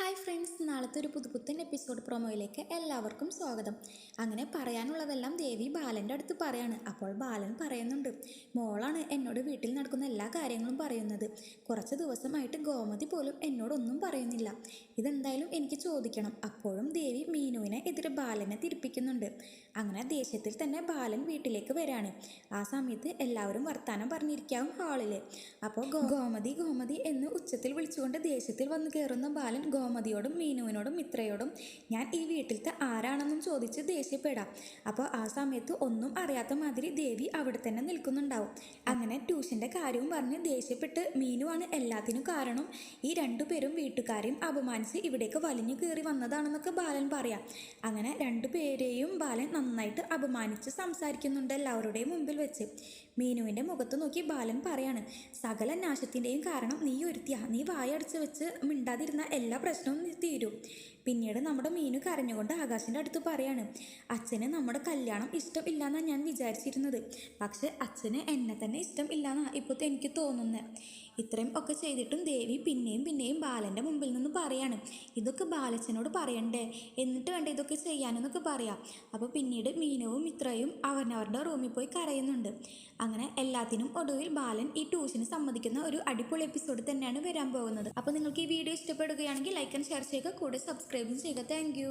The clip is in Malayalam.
ഹായ് ഫ്രണ്ട്സ് നാളത്തെ ഒരു പുതുപുത്തൻ എപ്പിസോഡ് പ്രൊമോയിലേക്ക് എല്ലാവർക്കും സ്വാഗതം. അങ്ങനെ പറയാനുള്ളതെല്ലാം ദേവി ബാലന്റെ അടുത്ത് പറയാണ്. അപ്പോൾ ബാലൻ പറയുന്നുണ്ട് മോളാണ് എന്നോട് വീട്ടിൽ നടക്കുന്ന എല്ലാ കാര്യങ്ങളും പറയുന്നത്. കുറച്ച് ദിവസമായിട്ട് ഗോമതി പോലും എന്നോടൊന്നും പറയുന്നില്ല. ഇതെന്തായാലും എനിക്ക് ചോദിക്കണം. അപ്പോഴും ദേവി മീനുവിനെ എതിരെ ബാലനെ തിരിപ്പിക്കുന്നുണ്ട്. അങ്ങനെ ദേഷ്യത്തിൽ തന്നെ ബാലൻ വീട്ടിലേക്ക് വരാണ്. ആ സമയത്ത് എല്ലാവരും വർത്തമാനം പറഞ്ഞിരിക്കാവും ഹാളിൽ അപ്പോൾ ഗോമതി ഗോമതി എന്ന് ഉച്ചത്തിൽ വിളിച്ചുകൊണ്ട് ദേഷ്യത്തിൽ വന്ന് കയറുന്ന ബാലൻ ഗോമതിയോടും മീനുവിനോടും മിത്രയോടും ഞാൻ ഈ വീട്ടിലത്തെ ആരാണെന്നും ചോദിച്ച് ദേഷ്യപ്പെടാം. അപ്പോൾ ആ സമയത്ത് ഒന്നും അറിയാത്ത മാതിരി ദേവി അവിടെ തന്നെ നിൽക്കുന്നുണ്ടാവും. അങ്ങനെ ട്യൂഷന്റെ കാര്യവും പറഞ്ഞ് ദേഷ്യപ്പെട്ട് മീനുവാണ് എല്ലാത്തിനും കാരണം ഈ രണ്ടുപേരും വീട്ടുകാരെയും അപമാനിച്ച് ഇവിടേക്ക് വലിഞ്ഞു കയറി വന്നതാണെന്നൊക്കെ ബാലൻ പറയാം. അങ്ങനെ രണ്ടുപേരെയും ബാലൻ നന്നായിട്ട് അപമാനിച്ച് സംസാരിക്കുന്നുണ്ട് എല്ലാവരുടെയും മുമ്പിൽ വെച്ച്. മീനുവിന്റെ മുഖത്ത് നോക്കി ബാലൻ പറയാണ് സകല നാശത്തിന്റെയും കാരണം നീ ഒരുത്തിയാ. നീ വായടച്ച് വെച്ച് മിണ്ടാതിരുന്ന എല്ലാ പ്രശ്നവും നീ തീരും പിന്നീട് നമ്മുടെ മീനു കരഞ്ഞുകൊണ്ട് ആകാശിന്റെ അടുത്ത് പറയാണ് അച്ഛന് നമ്മുടെ കല്യാണം ഇഷ്ടം ഇല്ലാന്നാണ് ഞാൻ വിചാരിച്ചിരുന്നത്. പക്ഷെ അച്ഛന് എന്നെ തന്നെ ഇഷ്ടം ഇല്ലാന്നാണ് ഇപ്പോൾ എനിക്ക് തോന്നുന്നത് ഇത്രയും ഒക്കെ ചെയ്തിട്ടും ദേവി പിന്നെയും പിന്നെയും ബാലന്റെ മുമ്പിൽ നിന്ന് പറയാണ് ഇതൊക്കെ ബാലച്ചനോട് പറയണ്ടേ? എന്നിട്ട് വേണ്ട ഇതൊക്കെ ചെയ്യാനെന്നൊക്കെ പറയാം. അപ്പോൾ പിന്നീട് മീനവും ഇത്രയും അവനവരുടെ റൂമിൽ പോയി കരയുന്നുണ്ട്. അങ്ങനെ എല്ലാത്തിനും ഒടുവിൽ ബാലൻ ഈ ട്യൂഷന് സമ്മതിക്കുന്ന ഒരു അടിപൊളി എപ്പിസോഡ് തന്നെയാണ് വരാൻ പോകുന്നത്. അപ്പോൾ നിങ്ങൾക്ക് ഈ വീഡിയോ ഇഷ്ടപ്പെടുകയാണെങ്കിൽ ലൈക്ക് ആൻഡ് ഷെയർ ചെയ്യുക. കൂടെ സബ്സ്ക്രൈബും ചെയ്യുക ठीक है थैंक यू